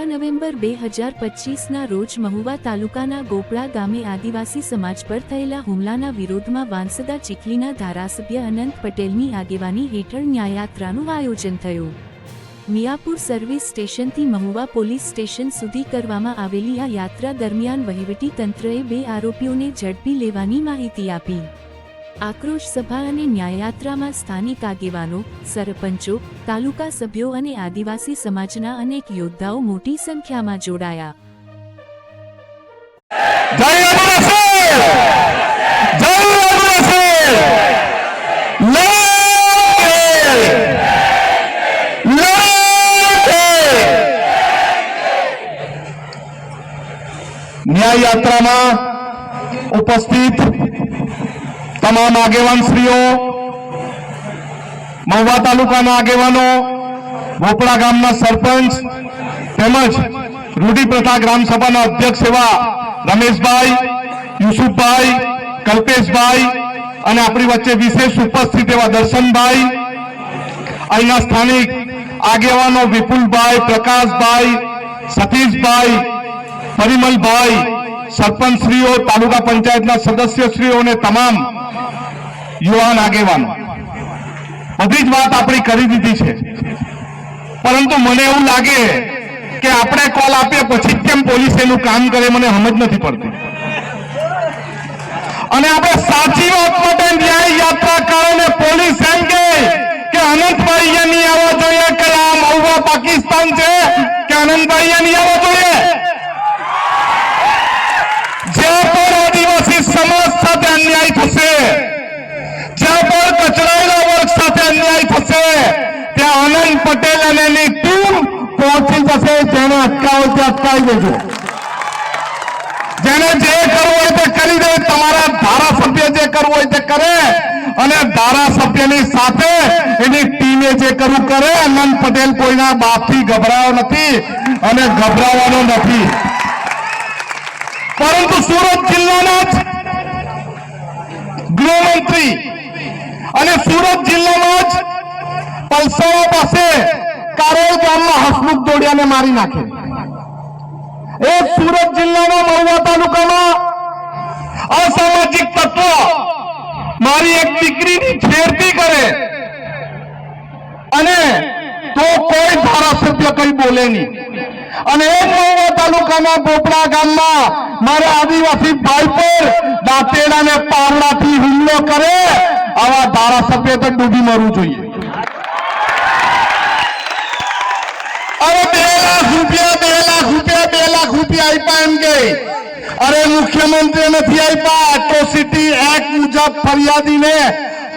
November બે હજાર પચીસના રોજ મહુવા તાલુકાના ગોપળા ગામે આદિવાસી સમાજ પર થયેલા હુમલાના વિરોધમાં વાંસદા ચીખલીના ધારાસભ્ય અનંત પટેલની આગેવાની હેઠળ ન્યાયયાત્રાનું આયોજન થયું. મિયાપુર સર્વિસ સ્ટેશનથી મહુવા પોલીસ સ્ટેશન સુધી કરવામાં આવેલી આ યાત્રા દરમિયાન વહીવટી તંત્રએ બે આરોપીઓને ઝડપી લેવાની માહિતી આપી. આક્રોશ સભા અને ન્યાયયાત્રામાં સ્થાનિક આગેવાનો, સરપંચો, તાલુકા સભ્યો અને આદિવાસી સમાજના અનેક યોદ્ધાઓ મોટી સંખ્યામાં જોડાયા! ન્યાય યાત્રામાં ઉપસ્થિત તમામ આગેવાનશ્રીઓ, મહુવા તાલુકાના આગેવાનો ભોપડા ગામના સરપંચ તેમજ રૂઢિપ્રથા ગ્રામ સભાના અધ્યક્ષ એવા રમેશભાઈ, યુસુફભાઈ, કલ્પેશભાઈ અને આપણી વચ્ચે વિશેષ ઉપસ્થિત એવા દર્શનભાઈ, અહીંના સ્થાનિક આગેવાનો વિપુલભાઈ, પ્રકાશભાઈ, સતીશભાઈ, પરિમલભાઈ સરપંચશ્રીઓ, તાલુકા પંચાયતના સદસ્યશ્રીઓ અને તમામ યુવાન આગેવાનો. બધી જ વાત આપણી કરી દીધી છે. પરંતુ મને એવું લાગે કે આપણે કોલ આપીએ પછી કેમ પોલીસ એનું કામ કરે મને સમજ નથી પડતી. અને આપણે સાચી વાત માટે ન્યાય યાત્રા કારણે પોલીસ એમ કે અનંતભાઈ અહીંયા નહીં આવવા જોઈએ કે આ મહુવા પાકિસ્તાન છે, કે અનંતભાઈ અહીંયા નહીં આવવા જોઈએ. સમાજ સાથે અન્યાય થશે જ્યાં પણ કચડાયેલા વર્ગ સાથે અન્યાય થશે ત્યાં આનંદ પટેલ અને એની ટીમ પહોંચી જશે જેને અટકાવો તે અટકાવી દેજો જેને જે કરવું હોય તે કરી દે તમારા ધારાસભ્ય જે કરવું હોય તે કરે અને ધારાસભ્યની સાથે એની ટીમે જે કરવું કરે અનંત પટેલ કોઈના બાપથી ગભરાયો નથી અને ગભરાવાનો નથી પરંતુ સુરત જિલ્લાના ગૃહમંત્રી અને સુરત જિલ્લામાં જ પલસાવા પાસે કારોલ ગામમાં હસમુખ દોડિયાને મારી નાખે. એ સુરત જિલ્લાના મહુવા તાલુકામાં અસામાજિક તત્વ મારી એક દીકરીની છેડતી કરે અને તો કોઈ ધારાસભ્ય કઈ બોલે નહીં. અને એ મહુવા તાલુકાના પોપડા ગામમાં મારા આદિવાસી ભાઈ પર દાંતેડા અને પાવડાથી હુમલો કરે, આવા ધારાસભ્ય તો ડૂબી મરવું જોઈએ. અરે બે લાખ રૂપિયા, બે લાખ રૂપિયા, બે લાખ રૂપિયા આપ્યા એમ કે. અરે મુખ્યમંત્રી નથી આપ્યા એટ્રોસિટી એક્ટ મુજબ ફરિયાદીને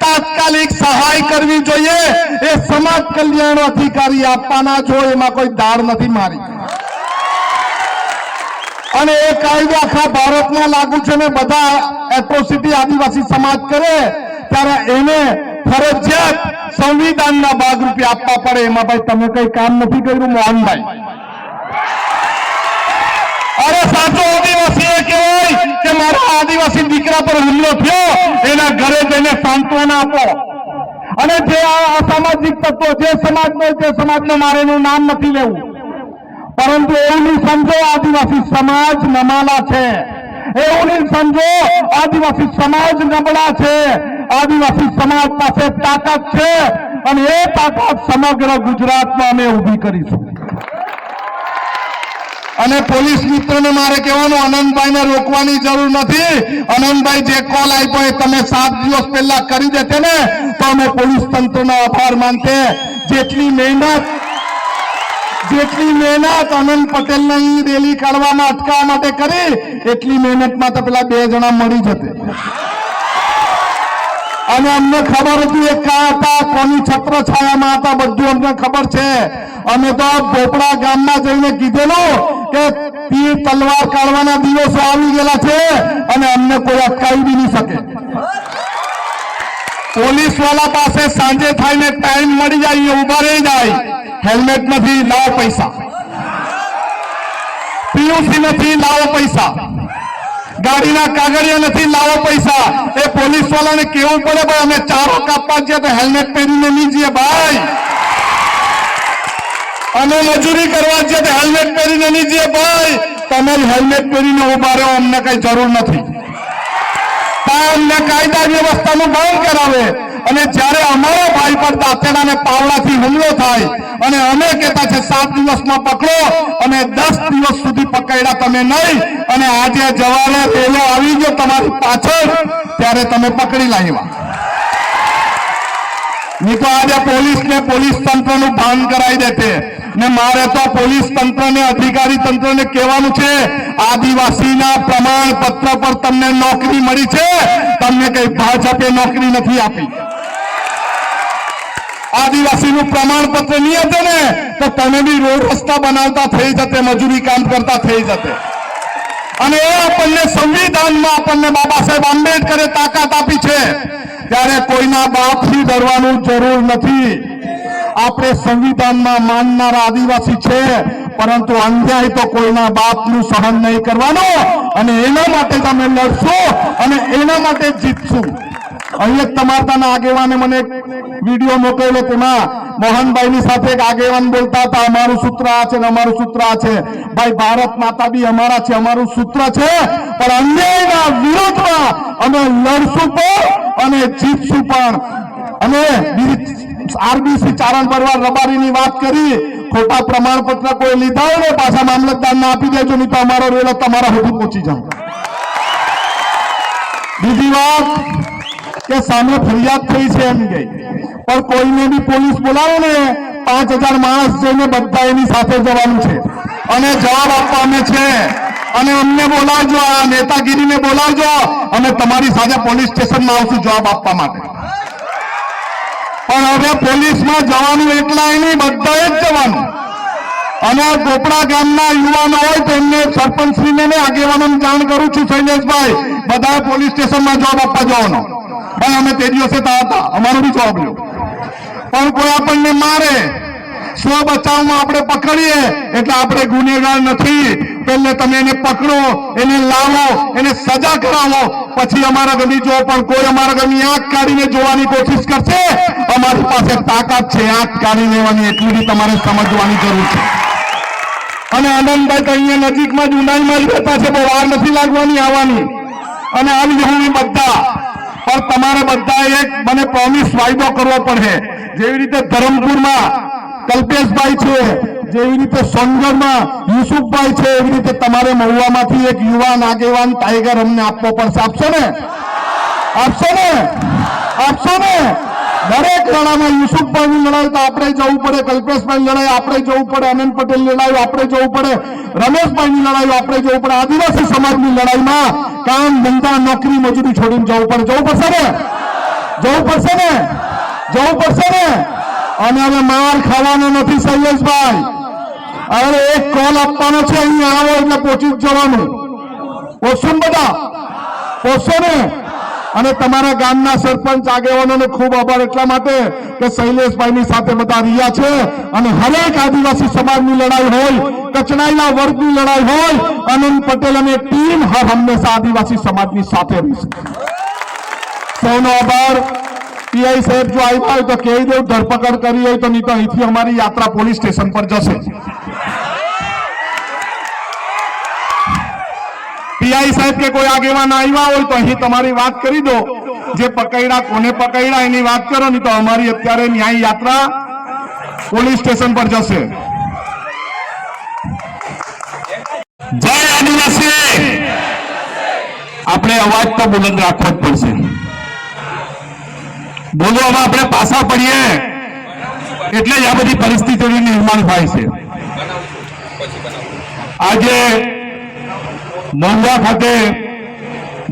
તાત્કાલિક સહાય કરવી જોઈએ. એ સમાજ કલ્યાણ અધિકારી આપવાના છો, એમાં કોઈ દાળ નથી મારી. અને એ કાયદો આખા ભારતમાં લાગુ છે ને બધા એટ્રોસિટી આદિવાસી સમાજ કરે, ત્યારે એને ફરજિયાત સંવિધાનના ભાગરૂપે આપવા પડે. એમાં ભાઈ તમે કઈ કામ નથી કર્યું, મોહનભાઈ? અરે સાચો આદિવાસી એ કહેવાય કે મારા આદિવાસી દીકરા પર હુમલો થયો, એના ઘરે જઈને સાંત્વના આપો. અને જે આ અસામાજિક તત્વો જે સમાજનો તે સમાજનો મારે એનું નામ નથી લેવું. પરંતુ એવું નહીં સમજો આદિવાસી સમાજ નમાલા છે. એવું નહીં સમજો આદિવાસી સમાજ નબળા છે. આદિવાસી સમાજ પાસે તાકાત છે અને એ તાકાત સમગ્ર ગુજરાતમાં અમે ઊભી કરીશું. અને પોલીસ મિત્રોને મારે કહેવાનું, અનંતભાઈને રોકવાની જરૂર નથી. અનંતભાઈ, જે કોલ આપ્યો એ તમે સાત દિવસ પહેલા કરી દેતે ને, તો અમે પોલીસ તંત્રનો આભાર માનતે. જેટલી મહેનત જેટલી મહેનત આનંદ પટેલને અહીં રેલી કાઢવામાં અટકાવવા માટે કરી, એટલી મહેનતમાં તો પેલા બે જણા મળી જતે. અને અમને ખબર હતી એ કા હતા, કોની છત્ર છાયામાં હતા, બધું અમને ખબર છે. અમે તો ભોપડા ગામમાં જઈને કીધેલું કે તીર તલવાર કાઢવાના દિવસો આવી ગયેલા છે અને અમને કોઈ અટકાવી બી નહીં શકે. પોલીસવાળા પાસે સાંજે થઈને ટાઈમ મળી જાય, એ ઊભા રહી જાય. હેલ્મેટ નથી લાવો પૈસા. પીયુસી નથી લાવો પૈસા. ગાડીના કાગળિયા નથી લાવો પૈસા. એ પોલીસ વાળાને કેવું પડે, ભાઈ, અમે ચારો કાપવા જઈએ તો હેલ્મેટ પહેરીને નહીં જઈએ, ભાઈ. અમે મજૂરી કરવા જઈએ તો હેલ્મેટ પહેરીને નહીં જઈએ, ભાઈ. તમે હેલ્મેટ પહેરીને ઊભા રહો, અમને કઈ જરૂર નથી. અમને કાયદા વ્યવસ્થાનું ભંગ કરાવે. અને જ્યારે અમારા ભાઈ પર દાંતેડા અને પાવડાથી હુમલો થાય અને અમે કહેતા છે સાત દિવસમાં પકડો અને દસ દિવસ સુધી પકડ્યા તમે નહીં. અને આજે જવાને રેલો આવી ગયો તમારી પાછળ, ત્યારે તમે પકડી લાવ્યા. નહીં તો આજે પોલીસ ને પોલીસ તંત્રનું ભાન કરાવી દેતે ને મારે તો પોલીસ તંત્ર ને અધિકારી તંત્ર ને કહેવાનું છે, આદિવાસીના પ્રમાણપત્ર પર તમને નોકરી મળી છે. તમને કઈ ભાજપે નોકરી નથી આપી. આદિવાસીનું પ્રમાણપત્ર નહીં હતું ને, તો તમે બી રોડ રસ્તા બનાવતા થઈ જતે, મજૂરી કામ કરતા થઈ જતે. અને એ આપણને સંવિધાનમાં આપણને બાબા સાહેબ આંબેડકરે તાકાત આપી છે. ત્યારે કોઈના બાપથી ડરવાનું જરૂર નથી. આપણે સંવિધાનમાં માનનારા આદિવાસી છે, પરંતુ અન્યાય તો કોઈના બાપનું સહન નહીં કરવાનું. અને એના માટે તમે લડશો અને એના માટે જીતશું. અહીં એક તમારતાના આગેવાને મને વીડિયો મોકલ્યો તેમાં, મોહનભાઈની સાથે એક આગેવાન બોલતા હતા, અમારું સૂત્ર આ છે ને અમારું સૂત્ર આ છે. ભાઈ, ભારત માતા બી અમારા છે, અમારું સૂત્ર છે, પણ અન્યાયના વિરોધમાં અમે લડશું પણ અને જીતશું પણ. અને આરબીસી ચારણ પરવાર રબારીની વાત કરી, ખોટા પ્રમાણપત્ર કોઈ લીધા હોય ને પાછા મામલતદારને આપી દેજો, નહીં તો અમારો રેલો તમારા સુધી પહોંચી જાવ બીજી વાત કે સામે ફરિયાદ થઈ છે એમ કે. પણ કોઈને બી પોલીસ બોલાવો ને, પાંચ હજાર માણસ જઈને બધા એની સાથે જવાનું છે. અને જવાબ આપવાનો છે. અને અમને બોલાવજો, આ નેતાગીરીને બોલાવજો અમે તમારી સાથે પોલીસ સ્ટેશનમાં આવશું જવાબ આપવા માટે. પણ હવે પોલીસમાં જવાનું એટલા નહીં, બધાએ જ જવાનું. અને ગોપડા ગામના યુવાનો હોય તો એમને સરપંચશ્રીને ને આગેવાનોને જાણ કરું છું, શૈલેષભાઈ, બધાએ પોલીસ સ્ટેશનમાં જવાબ આપવા જવાનો. ભાઈ અમે તે દિવસે હતા. અમારો બી જવાબ લ્યો પણ કોઈ આપણને મારે, સ્વ બચાવમાં આપણે પકડીએ, એટલે આપણે ગુનેગાર નથી. પહેલે તમે એને પકડો, એને લાવો, એને સજા કરાવો. પછી અમારા ગમી જો પણ કોઈ અમારા ગમી આંખ કાઢીને જોવાની કોશિશ કરશે, અમારી પાસે તાકાત છે, આંખ કાઢી લેવાની. એટલી બી તમારે સમજવાની જરૂર છે. અને આનંદભાઈ તો અહીંયા નજીકમાં જ ઉનાઈમાં જ રહેતા છે બહુ વાર નથી લાગવાની આવવાની. અને આવી જવાની બધા પણ તમારે બધા એક મને પ્રોમિસ વાયદો કરવો પડશે જેવી રીતે ધરમપુરમાં કલ્પેશભાઈ છે, જેવી રીતે સોનગઢમાં યુસુફભાઈ છે, એવી રીતે તમારે મહુવામાંથી એક યુવાન આગેવાન ટાઈગર અમને આપવો પડશે. આપશો ને? આપશો ને? આપશો ને? દરેક લડામાં યુસુફભાઈની લડાઈ તો આપણે જવું પડે, કલ્પેશભાઈની લડાઈ આપણે જવું પડે, અનંત પટેલની લડાઈ આપણે જવું પડે, રમેશભાઈની લડાઈ આપણે જવું પડે. આદિવાસી સમાજની લડાઈમાં કામ ધંધા નોકરી મજૂરી છોડીને જવું પડે. જવું પડશે ને? જવું પડશે ને? જવું પડશે ને? અને હવે માર ખાવાનો નથી શૈલેષભાઈ. અરે એક કોલ આપવાનો છે અહીંયા આવો એટલે પહોંચી જવાનું. પહોંચશો બધા? પહોંચશો ને? અને તમારા ગામના સરપંચ આગેવાનોનો ખૂબ આભાર એટલા માટે કે શૈલેષભાઈની સાથે બધા રહ્યા છે. અને હરેક આદિવાસી સમાજની લડાઈ હોય કચનાઈના વર્ગની લડાઈ હોય, અનંત પટેલ અને ટીમ હર હંમેશા આદિવાસી સમાજની સાથે રહેશે. સૌનો આભાર. પીઆઈ સાહેબ જો આવ્યા હોય તો કહી દઉં, ધરપકડ કરી હોય તો નહીં તો અહીંથી અમારી યાત્રા પોલીસ સ્ટેશન પર જશે. પીઆઈ સાહેબ કે કોઈ આગેવાન આવ્યા હોય તો અહીં તમારી વાત કરી દો. જે પકડ્યા, કોને પકડ્યા, એની વાત કરો, નહીં તો અમારી અત્યારે ન્યાય યાત્રા પોલીસ સ્ટેશન પર જશે. જય આદિવાસી! આપણે અવાજ તો બુલંદ રાખવો જ પડશે. બોલવામાં આપણે પાછા પડીએ. એટલે જ આ બધી પરિસ્થિતિઓનું નિર્માણ થાય છે. આજે મોંઘા ખાતે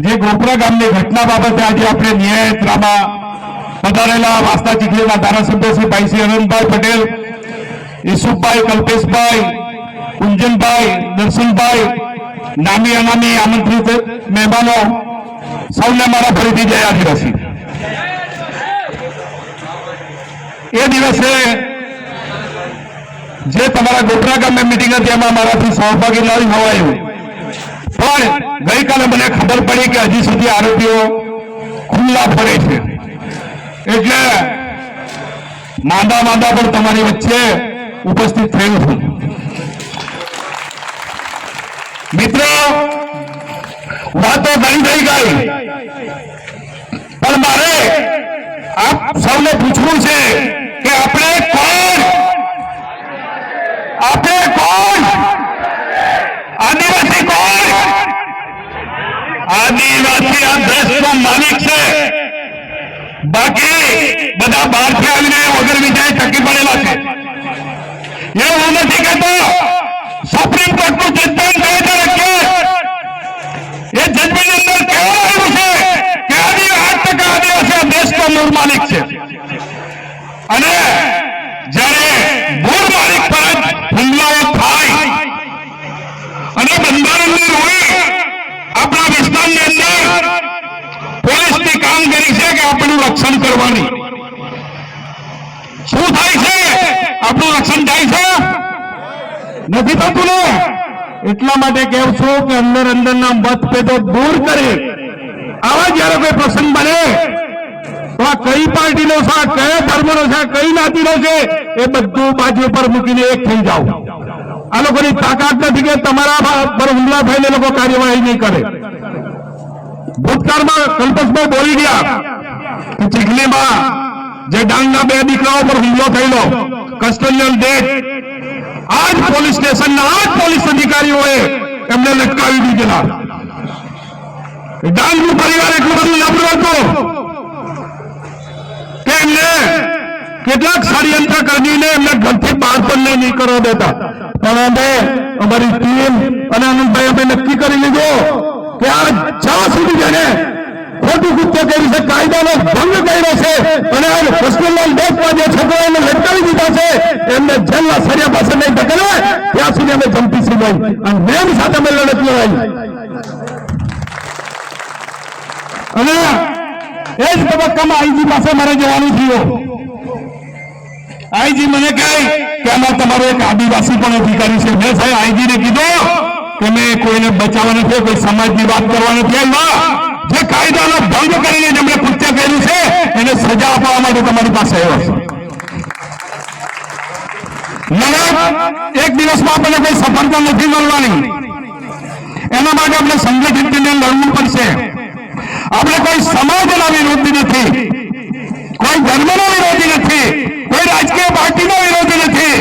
જે ગોપરા ગામની ઘટના બાબતે આજે આપણે ન્યાયયાત્રામાં પધારેલા વાસ્તા ચીખલીના ધારાસભ્ય શ્રી ભાઈ શ્રી અનંતભાઈ પટેલ ઈસુભાઈ કલ્પેશભાઈ, કુંજનભાઈ, દર્શનભાઈ, નામી અનામી આમંત્રિત મહેમાનો સૌને મારા ફરીથી જય આદિવાસી. એ દિવસે જે તમારા ગોપરા ગામે મિટિંગ હતી, એમાં મારાથી સહભાગી નહીં હોવાયું પણ ગઈકાલે મને ખબર પડી કે હજી સુધી આરોપીઓ ખુલ્લા ફરે છે. એટલે માંદા માંદા પણ તમારી વચ્ચે ઉપસ્થિત થયું છું. મિત્રો, વાતો ઘણી થઈ ગઈ. પણ મારે આપ સૌને પૂછવું છે કે આપણે કોણ? આપણે કોણ આદિવાસી કોણ આદિવાસી આ દેશનો માલિક છે. બાકી બધા બહારથી આવીને વગર વિજય ટકી પડેલા છે. એવું હું નથી કહેતો. સુપ્રીમ કોર્ટનું ચિંતન છે કે એ જજમેન્ટ અંદર કહેવામાં આવ્યું છે કે આદિ આઠ ટકા આદિવાસી આ દેશનો મૂળ માલિક છે. અને જ્યારે મૂળ માલિક પર હુમલાઓ થાય અને બંધારણની આપણા અંદર પોલીસની કામગીરી છે કે આપણું રક્ષણ કરવાની? શું થાય છે? આપણું રક્ષણ થાય છે? નથી થતું ને? એટલા માટે કહું છું કે અંદર અંદરના મતભેદો દૂર કરે. આવા જયારે કોઈ પ્રસંગ બને, તો આ કઈ પાર્ટીનો છે, આ કયા ધર્મનો છે કઈ જ્ઞાતિનો છે, એ બધું બાજુ પર મૂકીને એક થઈ જાઓ. આ લોકોની તાકાત નથી કે તમારા પર હુમલા થઈને લોકો કાર્યવાહી નહીં કરે. ભૂતકાળમાં કલ્પેશભાઈ બોલી ગયા ચીખલીમાં જે ડાંગના બે દીકરાઓ પર હુમલો થયેલો કસ્ટોડિયલ ડેટ આજ પોલીસ સ્ટેશનના આજ પોલીસ અધિકારીઓએ એમને લટકાવી દીધેલા. ડાંગનું પરિવાર એટલું બધું નબળું હતું કે એમને કેટલાક ષડયંત્ર કરીને એમને ઘરથી બહાર પણ નહીં નીકળવા દેતા. પણ અમે, અમારી ટીમ અને આનંદભાઈ અમે નક્કી કરી લીધું કે આ જ્યાં સુધી જેને કર્યું છે, કાયદાનો ભંગ કર્યો છે. અને આ કૃષ્ણલાલ ડેટમાં જે છોકરાઓને લટકાવી દીધા છે, એમને જેલના સરિયા પાસે નહીં ધકેલે ત્યાં સુધી અમે જંપીશું નહીં અને મેમ સાથે અમે લડત લડાઈ. અને એ જ તબક્કામાં આઈજી પાસે મારે જવાનું થયું. આઈજી મને કહે કે આમાં તમારો એક આદિવાસી પણ અધિકારી છે. મેં સાહેબ આઈજી ને કીધું કે મેં કોઈને બચાવવા નથી, કોઈ સમાજની વાત કરવા નથી આવ્યા. જે કાયદાનો ભંગ કરીને જેમણે કૃત્ય કર્યું છે, એને સજા આપવા માટે તમારી પાસે આવ્યો છે. એક દિવસમાં આપણને કોઈ સફળતા નથી મળવાની. એના માટે આપણે સંગઠિત થઈને લડવું પડશે. આપણે કોઈ સમાજના વિરોધી નથી. કોઈ ધર્મનો વિરોધી નથી. કોઈ રાજકીય પાર્ટીનો વિરોધી નથી.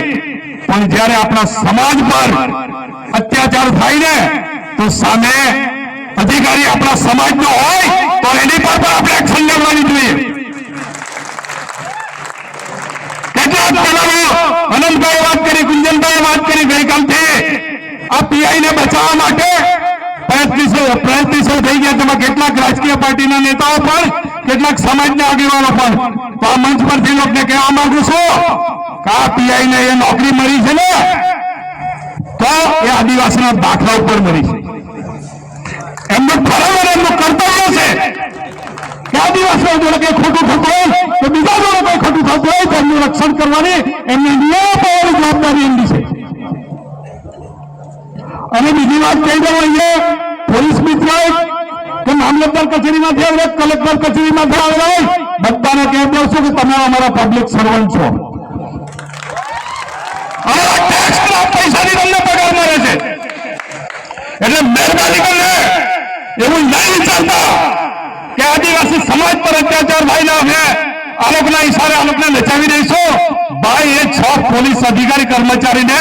પણ જ્યારે આપણા સમાજ પર અત્યાચાર થાય ને, તો સામે અધિકારી આપણા સમાજનો હોય, તો એની પર પણ આપણે એક્શન લેવાની જોઈએ. અનંતભાઈ વાત કરી ગુંજનભાઈ વાત કરી, ગઈકાલથી બચાવવા માટે પ્રયત્નશીલ કેટલાક રાજકીય પાર્ટીના નેતાઓ પણ, કેટલાક સમાજના આગેવાનો પણ. તો આ મંચ પરથી લોકોને કહેવા છું કે આ પીઆઈ એ નોકરી મળી છે ને, તો એ આદિવાસીના દાખલા ઉપર મળી છે. આદિવાસીઓ જોડે ખોટું થતું હોય તો બીજા જોડે કંઈ ખોટું થતું હોય તો એમનું રક્ષણ કરવાની એમની નિયમોની જવાબદારી એમની છે. અને બીજી વાત કહી દઉં અહીંયા, પોલીસ મિત્ર કે મામલતદાર કચેરીમાંથી આવે, કલેક્ટર આવેલા હોય બધાને કહી દઉં કે તમે અમારા પબ્લિક સર્વન્ટ છો. પૈસાની તમને પગાર મળે છે. એટલે મહેરબાની કરીને એવું નહીં વિચારતા કે આદિવાસી સમાજ પર અત્યાચાર ભાઈ ના છે. આલોકના ઈશારે આલોકને લોકોને નચાવી દઈશું. ભાઈ, એ છ પોલીસ અધિકારી કર્મચારીને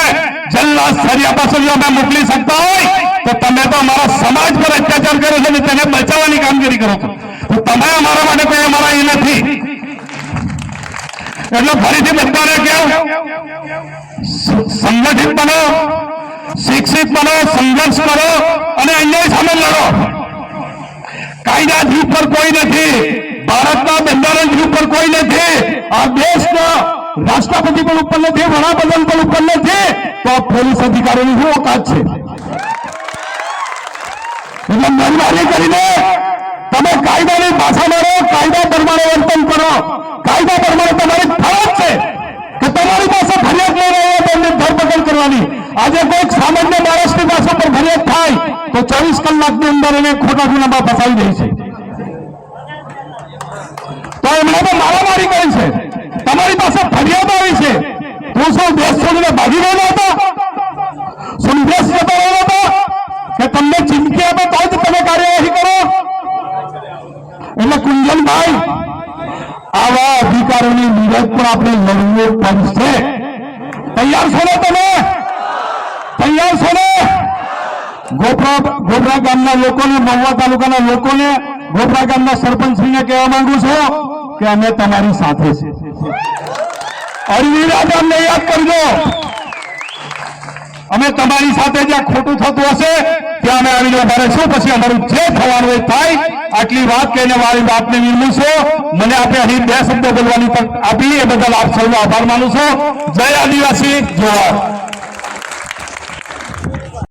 જેલના સરિયા પાસે જો અમે મોકલી શકતા હોય, તો તમે તો અમારા સમાજ પર અત્યાચાર કરો છો અને તેને બચાવવાની કામગીરી કરો છો. તો તમે અમારા માટે કોઈ અમારા એ નથી. એટલે ફરીથી બધાને કેવું સંગઠિત બનો, શિક્ષિત બનો, સંઘર્ષ કરો અને અન્યાય સામે લડો કાયદાથી ઉપર કોઈ નથી. ભારતના બંધારણથી ઉપર કોઈ નથી. આ દેશના રાષ્ટ્રપતિ પણ ઉપર નથી, વડાપ્રધાન પણ ઉપર નથી. તો પોલીસ અધિકારીની શું ઓકાત છે? એટલે કરીને તમે કાયદાની ભાષા મારો, કાયદા પ્રમાણે વર્તન કરો. કાયદા પ્રમાણે તમારી ફરજ છે કે તમારી પાસે ફરિયાદ લઈ રહ્યા તેમને ધરપકડ કરવાની. આજે કોઈક સામાન્ય માણસની પાસે પણ ફરિયાદ તો ચોવીસ કલાકની અંદર એને ખોટા ગુનામાં ફસાવી દે છે. તો એમણે તો મારામારી કરી છે. તમારી પાસે ફરિયાદ આવી છે. હું શું દેશ ભાગી ગયેલો હતો. શું દેશ જતો રહ્યો કે તમને ચીમકી આપે તો જ તમે કાર્યવાહી કરો. એટલે કુંજનભાઈ આવા અધિકારોની વિરોધ પણ આપણે લડવું પડશે. તૈયાર છો ને તમે? તૈયાર છો ને? ગોપરા ગોપરા ગામના લોકોને, મહુવા તાલુકાના લોકોને ગોપરા ગામના સરપંચશ્રીને કહેવા માંગુ છું કે અમે તમારી સાથે છે. યાદ કરજો. અમે તમારી સાથે જ્યાં ખોટું થતું હશે, ત્યાં અમે આવીને ઊભા રહીશું. પછી અમારું જે થવાનું એ થાય. આટલી વાત કહીને મારી વાતને વિરમું છું. મને આપણે અહીં બે શબ્દો બોલવાની તક આપી. એ બદલ આપ સૌનો આભાર માનું છું. જય આદિવાસી જોહાર